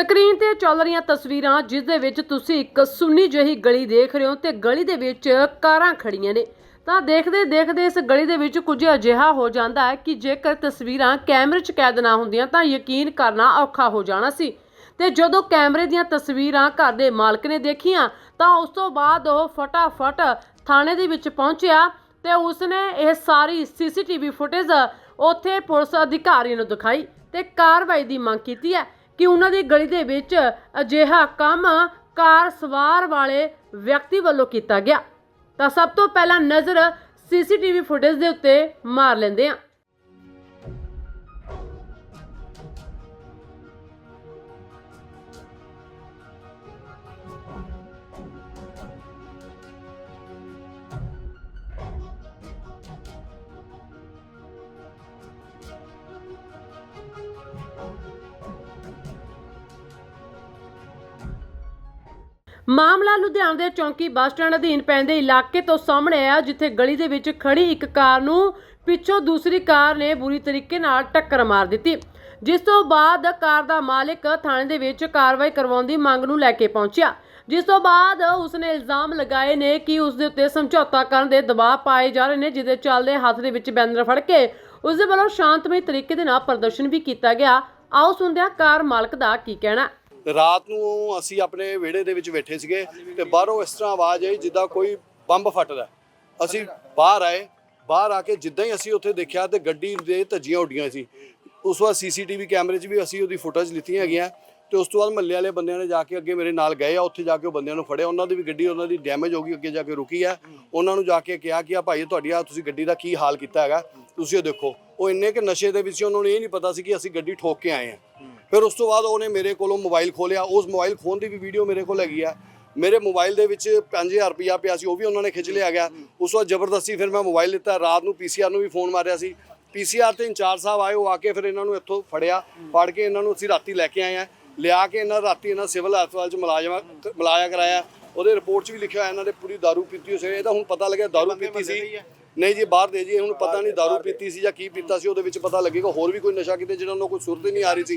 Screen ਤੇ ਚੱਲ ਰਹੀਆਂ ਤਸਵੀਰਾਂ, ਜਿਸ ਦੇ ਵਿੱਚ ਤੁਸੀਂ ਇੱਕ ਸੁੰਨੀ ਜਿਹੀ ਗਲੀ ਦੇਖ ਰਹੇ ਹੋ ਤੇ ਗਲੀ ਦੇ ਵਿੱਚ ਕਾਰਾਂ ਖੜੀਆਂ ਨੇ। ਤਾਂ ਦੇਖਦੇ ਦੇਖਦੇ ਇਸ ਗਲੀ ਦੇ ਵਿੱਚ ਕੁਝ ਅਜਿਹਾ ਹੋ ਜਾਂਦਾ ਹੈ ਕਿ ਜੇਕਰ ਤਸਵੀਰਾਂ ਕੈਮਰੇ 'ਚ ਕੈਦ ਨਾ ਹੁੰਦੀਆਂ ਤਾਂ ਯਕੀਨ ਕਰਨਾ ਔਖਾ ਹੋ ਜਾਣਾ ਸੀ। ਤੇ ਜਦੋਂ ਕੈਮਰੇ ਦੀਆਂ ਤਸਵੀਰਾਂ ਘਰ ਦੇ ਮਾਲਕ ਨੇ ਦੇਖੀਆਂ, ਤਾਂ ਉਸ ਤੋਂ ਬਾਅਦ ਉਹ ਫਟਾਫਟ ਥਾਣੇ ਦੇ ਵਿੱਚ ਪਹੁੰਚਿਆ ਤੇ ਉਸਨੇ ਇਹ ਸਾਰੀ ਸੀਸੀਟੀਵੀ ਫੁਟੇਜ ਉੱਥੇ ਪੁਲਿਸ ਅਧਿਕਾਰੀ ਨੂੰ ਦਿਖਾਈ ਤੇ ਕਾਰਵਾਈ ਦੀ ਮੰਗ ਕੀਤੀ ਹੈ। ਕਿ ਉਹਨਾਂ ਦੀ ਗਲੀ ਦੇ ਵਿੱਚ ਅਜਿਹਾ ਕੰਮ ਕਾਰ ਸਵਾਰ ਵਾਲੇ ਵਿਅਕਤੀ ਵੱਲੋਂ ਕੀਤਾ ਗਿਆ। ਤਾਂ ਸਭ ਤੋਂ ਪਹਿਲਾਂ ਨਜ਼ਰ ਸੀਸੀਟੀਵੀ ਫੁਟੇਜ ਦੇ ਉੱਤੇ ਮਾਰ ਲੈਂਦੇ ਹਾਂ। ਮਾਮਲਾ ਲੁਧਿਆਣਾ ਦੇ ਚੌਂਕੀ ਬੱਸ ਸਟੈਂਡ ਅਧੀਨ ਪੈਂਦੇ ਇਲਾਕੇ ਤੋਂ ਸਾਹਮਣੇ ਆਇਆ, ਜਿੱਥੇ ਗਲੀ ਦੇ ਵਿੱਚ ਖੜੀ ਇੱਕ ਕਾਰ ਨੂੰ ਪਿੱਛੋਂ ਦੂਸਰੀ ਕਾਰ ਨੇ ਬੁਰੀ ਤਰੀਕੇ ਨਾਲ ਟੱਕਰ ਮਾਰ ਦਿੱਤੀ। ਜਿਸ ਤੋਂ ਬਾਅਦ ਕਾਰ ਦਾ ਮਾਲਕ ਥਾਣੇ ਦੇ ਵਿੱਚ ਕਾਰਵਾਈ ਕਰਵਾਉਣ ਦੀ ਮੰਗ ਨੂੰ ਲੈ ਕੇ ਪਹੁੰਚਿਆ। ਜਿਸ ਤੋਂ ਬਾਅਦ ਉਸਨੇ ਇਲਜ਼ਾਮ ਲਗਾਏ ਨੇ ਕਿ ਉਸ ਦੇ ਉੱਤੇ ਸਮਝੌਤਾ ਕਰਨ ਦੇ ਦਬਾਅ ਪਾਏ ਜਾ ਰਹੇ ਨੇ, ਜਿਹਦੇ ਚੱਲਦੇ ਹੱਥ ਦੇ ਵਿੱਚ ਬੈਨਰ ਫੜ ਕੇ ਉਸ ਦੇ ਵੱਲੋਂ ਸ਼ਾਂਤਮਈ ਤਰੀਕੇ ਦੇ ਨਾਲ ਪ੍ਰਦਰਸ਼ਨ ਵੀ ਕੀਤਾ ਗਿਆ। ਆਓ ਸੁਣਦੇ ਹਾਂ ਕਾਰ ਮਾਲਕ ਦਾ ਕੀ ਕਹਿਣਾ ਰਾਤ ਨੂੰ ਅਸੀਂ ਆਪਣੇ ਵਿਹੜੇ ਦੇ ਵਿੱਚ ਬੈਠੇ ਸੀਗੇ ਤੇ ਬਾਹਰੋਂ ਇਸ ਤਰ੍ਹਾਂ ਆਵਾਜ਼ ਆਈ ਜਿੱਦਾਂ ਕੋਈ ਬੰਬ ਫਟਦਾ ਅਸੀਂ ਬਾਹਰ ਆਏ, ਬਾਹਰ ਆ ਕੇ ਜਿੱਦਾਂ ਹੀ ਅਸੀਂ ਉੱਥੇ ਦੇਖਿਆ ਤੇ ਗੱਡੀ ਦੇ ਧੱਜੀਆਂ ਉੱਡੀਆਂ ਸੀ। ਉਸ ਵਾਰ ਸੀਸੀਟੀਵੀ ਕੈਮਰੇ 'ਚ ਵੀ ਅਸੀਂ ਉਹਦੀ ਫੁਟੇਜ ਲਿੱਤੀਆਂ ਹੈਗੀਆਂ ਤੇ ਉਸ ਤੋਂ ਬਾਅਦ ਮੱਲੇ ਵਾਲੇ ਬੰਦਿਆਂ ਨੇ ਜਾ ਕੇ ਅੱਗੇ ਮੇਰੇ ਨਾਲ ਗਏ ਆ, ਉੱਥੇ ਜਾ ਕੇ ਉਹ ਬੰਦਿਆਂ ਨੂੰ ਫੜਿਆ। ਉਹਨਾਂ ਦੀ ਵੀ ਗੱਡੀ ਉਹਨਾਂ ਦੀ ਡੈਮੇਜ ਹੋ ਗਈ, ਅੱਗੇ ਜਾ ਕੇ ਰੁਕੀ ਆ। ਉਹਨਾਂ ਨੂੰ ਜਾ ਕੇ ਕਿਹਾ ਕਿ ਆ ਭਾਈ ਤੁਹਾਡੀ ਆ ਤੁਸੀਂ ਗੱਡੀ ਦਾ ਕੀ ਹਾਲ ਕੀਤਾ ਹੈਗਾ, ਤੁਸੀਂ ਉਹ ਦੇਖੋ। ਉਹ ਇੰਨੇ ਕਿ ਨਸ਼ੇ ਦੇ ਵਿੱਚ ਸੀ, ਉਹਨਾਂ ਨੂੰ ਇਹ ਨਹੀਂ ਪਤਾ ਸੀ ਕਿ ਅਸੀਂ ਗੱਡੀ ਠੋਕ ਕੇ ਆਏ ਆ। ਫਿਰ ਉਸ ਤੋਂ ਬਾਅਦ ਉਹਨੇ ਮੇਰੇ ਕੋਲੋਂ ਮੋਬਾਈਲ ਖੋਲਿਆ ਉਸ ਮੋਬਾਈਲ ਖੋਣ ਦੀ ਵੀ ਵੀਡੀਓ ਮੇਰੇ ਕੋਲ ਹੈਗੀ ਆ ਮੇਰੇ ਮੋਬਾਈਲ ਦੇ ਵਿੱਚ 5000 ਰੁਪਇਆ ਪਿਆ ਸੀ ਉਹ ਵੀ ਉਹਨਾਂ ਨੇ ਖਿੱਚ ਲਿਆ ਗਿਆ ਉਸ ਤੋਂ ਬਾਅਦ ਜ਼ਬਰਦਸਤੀ ਫਿਰ ਮੈਂ ਮੋਬਾਈਲ ਲਿੱਤਾ ਰਾਤ ਨੂੰ ਪੀਸੀਆਰ ਨੂੰ ਵੀ ਫੋਨ ਮਾਰਿਆ ਸੀ ਪੀਸੀਆਰ ਤੇ ਇੰਚਾਰਜ ਸਾਹਿਬ ਆਏ ਉਹ ਆ ਕੇ ਫਿਰ ਇਹਨਾਂ ਨੂੰ ਇੱਥੋਂ ਫੜਿਆ ਫੜ ਕੇ ਇਹਨਾਂ ਨੂੰ ਅਸੀਂ ਰਾਤੀ ਲੈ ਕੇ ਆਏ ਆ ਲਿਆ ਕੇ ਇਹਨਾਂ ਰਾਤੀ ਇਹਨਾਂ ਸਿਵਲ ਹਸਪਤਾਲ ਚ ਮੁਲਾਜ਼ਮਾ ਮੁਲਾਇਆ ਕਰਾਇਆ ਉਹਦੇ ਰਿਪੋਰਟ 'ਚ ਵੀ ਲਿਖਿਆ ਹੋਇਆ ਇਹਨਾਂ ਨੇ ਪੂਰੀ दारू ਪੀਤੀ ਹੋਈ ਸੀ ਇਹ ਤਾਂ ਹੁਣ ਪਤਾ ਲੱਗਿਆ दारू ਪੀਤੀ ਸੀ ਨਹੀਂ ਜੀ ਬਾਹਰ ਦੇ ਜੀ ਹੁਣ ਪਤਾ ਨਹੀਂ दारू ਪੀਤੀ ਸੀ ਜਾਂ ਕੀ ਪੀਤਾ ਸੀ ਉਹਦੇ ਵਿੱਚ ਪਤਾ ਲੱਗੇਗਾ ਹੋਰ ਵੀ ਕੋਈ ਨਸ਼ਾ ਕਿਤੇ ਜਿਹੜਾ ਉਹਨਾਂ ਕੋਈ ਸੁਰਤ ਹੀ ਨਹੀਂ ਆ ਰਹੀ ਸੀ।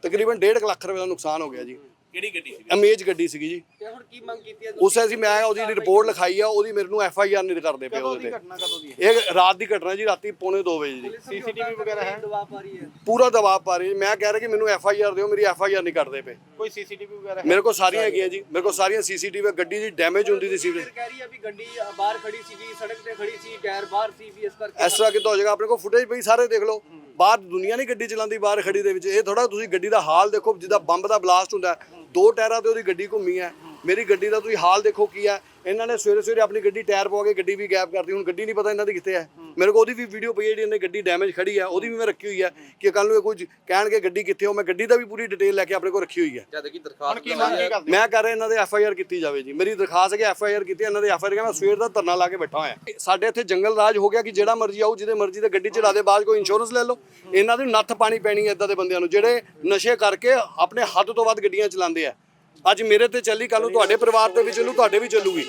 ਤਕਰੀਬਨ 1.5 ਲੱਖ ਰੁਪਏ ਦਾ ਨੁਕਸਾਨ ਹੋ ਗਿਆ ਜੀ। ਕਿਹੜੀ ਗੱਡੀ ਸੀ ਅਮੇਜ ਗੱਡੀ ਸੀਗੀ ਜੀ। ਤੇ ਹੁਣ ਕੀ ਮੰਗ ਕੀਤੀ ਹੈ ਉਸੇ ਅਸੀਂ ਮੈਂ ਉਹਦੀ ਰਿਪੋਰਟ ਲਿਖਾਈ ਆ ਉਹਦੀ ਮੇਰੇ ਨੂੰ ਐਫ ਆਈ ਆਰ ਨਹੀਂ ਕਰਦੇ ਪਏ ਉਹਦੇ ਤੇ। ਘਟਨਾ ਕਦੋਂ ਦੀ ਹੈ? ਇਹ ਰਾਤ ਦੀ ਘਟਨਾ ਜੀ ਰਾਤੀ ਪੌਣੇ 2 ਵਜੇ ਜੀ ਸੀਸੀਟੀਵੀ ਵਗੈਰਾ ਹੈ? ਦਬਾਅ ਪਾ ਰਹੀ ਹੈ? ਪੂਰਾ ਦਬਾਅ ਪਾ ਰਹੀ ਮੈਂ ਕਹਿ ਰਿਹਾ ਕਿ ਮੈਨੂੰ ਐਫ ਆਈ ਆਰ ਦਿਓ ਮੇਰੀ ਐਫ ਆਈ ਆਰ ਨਹੀਂ ਕਰਦੇ ਪਏ। ਕੋਈ ਸੀਸੀਟੀਵੀ ਵਗੈਰਾ ਮੇਰੇ ਕੋਲ ਸਾਰੀਆਂ ਹੈਗੀਆਂ ਜੀ। ਮੇਰੇ ਕੋਲ ਸਾਰੀਆਂ ਸੀਸੀਟੀਵੀ ਗੱਡੀ ਦੀ ਡੈਮੇਜ ਹੁੰਦੀ ਦੀ ਸੀ ਕਹਿ ਰਹੀ ਹੈ ਵੀ ਗੱਡੀ ਬਾਹਰ ਖੜੀ ਸੀ ਜੀ ਸੜਕ ਤੇ ਖੜੀ ਸੀ ਟਾਇਰ ਬਾਹਰ ਸੀ ਵੀ ਇਸ ਕਰਕੇ ਇਸ ਤਰ੍ਹਾਂ ਕਿੱਦਾਂ ਹੋ ਜਾਏਗਾ? ਆਪਣੇ ਕੋਲ ਫੁਟੇਜ ਪਈ ਸਾਰੇ ਦੇਖ ਲਓ। ਬਾਹਰ ਦੁਨੀਆ ਨਹੀਂ ਗੱਡੀ ਚਲਾਉਂਦੀ, ਬਾਹਰ ਖੜੀ ਦੇ ਵਿੱਚ। ਇਹ ਥੋੜਾ ਤੁਸੀਂ ਗੱਡੀ ਦਾ ਹਾਲ ਦੇਖੋ, ਜਿੱਦਾਂ ਬੰਬ ਦਾ ਬਲਾਸਟ ਹੁੰਦਾ ਦੋ ਟਾਇਰਾਂ ਤੇ ਉਹਦੀ ਗੱਡੀ ਘੁੰਮੀ ਹੈ। ਮੇਰੀ ਗੱਡੀ ਦਾ ਤੁਸੀਂ ਹਾਲ ਦੇਖੋ ਕੀ ਹੈ। ਇਹਨਾਂ ਨੇ ਸਵੇਰੇ ਸਵੇਰੇ ਆਪਣੀ ਗੱਡੀ ਟਾਇਰ ਪਵਾ ਕੇ ਗੱਡੀ ਵੀ ਗੈਪ ਕਰਤੀ। ਹੁਣ ਗੱਡੀ ਨਹੀਂ ਪਤਾ ਇਹਨਾਂ ਦੀ ਕਿੱਥੇ ਹੈ। ਮੇਰੇ ਕੋਲ ਉਹਦੀ ਵੀ ਵੀਡੀਓ ਪਈ ਹੈ ਜਿਹੜੀ ਇਹਨੇ ਗੱਡੀ ਡੈਮੇਜ ਖੜੀ ਹੈ। ਉਹਦੀ ਵੀ ਮੈਂ ਰੱਖੀ ਹੋਈ ਹੈ ਕਿ ਕੱਲ ਨੂੰ ਇਹ ਕੁਝ ਕਹਿਣਗੇ ਗੱਡੀ ਕਿੱਥੇ ਹੋ। ਮੈਂ ਗੱਡੀ ਦਾ ਵੀ ਪੂਰੀ ਡਿਟੇਲ ਲੈ ਕੇ ਆਪਣੇ ਕੋਲ ਰੱਖੀ ਹੋਈ ਹੈ। ਜਦ ਕੀ ਦਰਖਾਸਤ ਕੀ ਮੰਗ ਕੀ ਕਰਦੇ ਮੈਂ ਕਰ ਰਿਹਾ ਇਹਨਾਂ ਦੇ ਐਫ ਆਈ ਆਰ ਕੀਤੀ ਜਾਵੇ ਜੀ। ਮੇਰੀ ਦਰਖਾਸਤ ਹੈ ਕਿ ਐਫ ਆਈ ਆਰ ਕੀਤੀ ਇਹਨਾਂ ਦੇ ਐਫ ਆਈ ਆਰ ਮੈਂ ਸਵੇਰ ਦਾ ਧਰਨਾ ਲਾ ਕੇ ਬੈਠਾ ਹੋਇਆ। ਸਾਡੇ ਇੱਥੇ ਜੰਗਲ ਰਾਜ ਹੋ ਗਿਆ ਕਿ ਜਿਹੜਾ ਮਰਜ਼ੀ ਆਊ ਜਿਹਦੇ ਮਰਜ਼ੀ ਤੇ ਗੱਡੀ ਚਲਾ ਦੇ ਬਾਅਦ ਕੋਈ ਇੰਸ਼ੋਰੈਂਸ ਲੈ ਲਓ। ਇਹਨਾਂ ਦੀ ਨੱਥ ਪਾਣੀ ਪੈਣੀ ਹੈ ਇਦਾਂ ਦੇ ਬੰਦਿਆਂ ਨੂੰ। ਜਿਹੜੇ ਨਸ਼ੇ ਕਰਕੇ ਆਪਣੇ ਹੱਦ ਤੋਂ ਵੱਧ ਗੱਡੀਆਂ ਚਲਾਉਂਦੇ ਆ। ਅੱਜ ਮੇਰੇ ਤੇ ਚੱਲੀ ਕੱਲ ਨੂੰ ਤੁਹਾਡੇ ਪਰਿਵਾਰ ਦੇ ਵੀ ਚੱਲੂ, ਤੁਹਾਡੇ ਵੀ ਚੱਲੂਗੀ।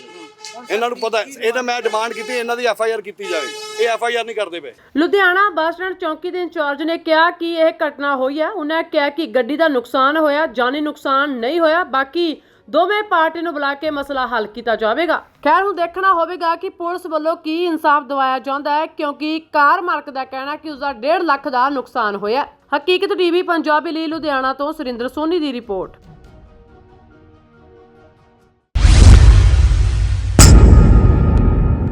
ਇਹਨਾਂ ਨੂੰ ਪਤਾ ਇਹ ਤਾਂ ਮੈਂ ਡਿਮਾਂਡ ਕੀਤੀ, ਇਹਨਾਂ ਦੀ ਐਫ ਆਈ ਆਰ ਕੀਤੀ ਜਾਵੇ। ਇਹ ਐਫ ਆਈ ਆਰ ਨਹੀਂ ਕਰਦੇ ਪਏ। ਲੁਧਿਆਣਾ ਬੱਸ ਸਟੈਂਡ ਚੌਂਕੀ ਦੇ ਇੰਚਾਰਜ ਨੇ ਕਿਹਾ ਕਿ ਇਹ ਘਟਨਾ ਹੋਈ ਹੈ। ਉਹਨਾਂ ਕਿਹਾ ਕਿ ਗੱਡੀ ਦਾ ਨੁਕਸਾਨ ਹੋਇਆ, ਜਾਨੀ ਨੁਕਸਾਨ ਨਹੀਂ ਹੋਇਆ, ਬਾਕੀ ਦੋਵੇਂ ਪਾਰਟੀ ਨੂੰ ਬੁਲਾ ਕੇ ਮਸਲਾ ਹੱਲ ਕੀਤਾ ਜਾਵੇਗਾ। ਖੈਰ, ਹੁਣ ਦੇਖਣਾ ਹੋਵੇਗਾ ਕਿ ਪੁਲਿਸ ਵੱਲੋਂ ਕੀ ਇਨਸਾਫ ਦਿਵਾਇਆ ਜਾਂਦਾ ਹੈ, ਕਿਉਂਕਿ ਕਾਰ ਮਾਲਕ ਦਾ ਕਹਿਣਾ ਕਿ ਉਸ ਦਾ 1.5 ਲੱਖ ਦਾ ਨੁਕਸਾਨ ਹੋਇਆ ਹੈ। ਹਕੀਕਤ ਟੀਵੀ, ਪੰਜਾਬੀ ਲਈ ਲੁਧਿਆਣਾ ਤੋਂ ਸੁਰਿੰਦਰ ਸੋਨੀ ਦੀ ਰਿਪੋਰਟ।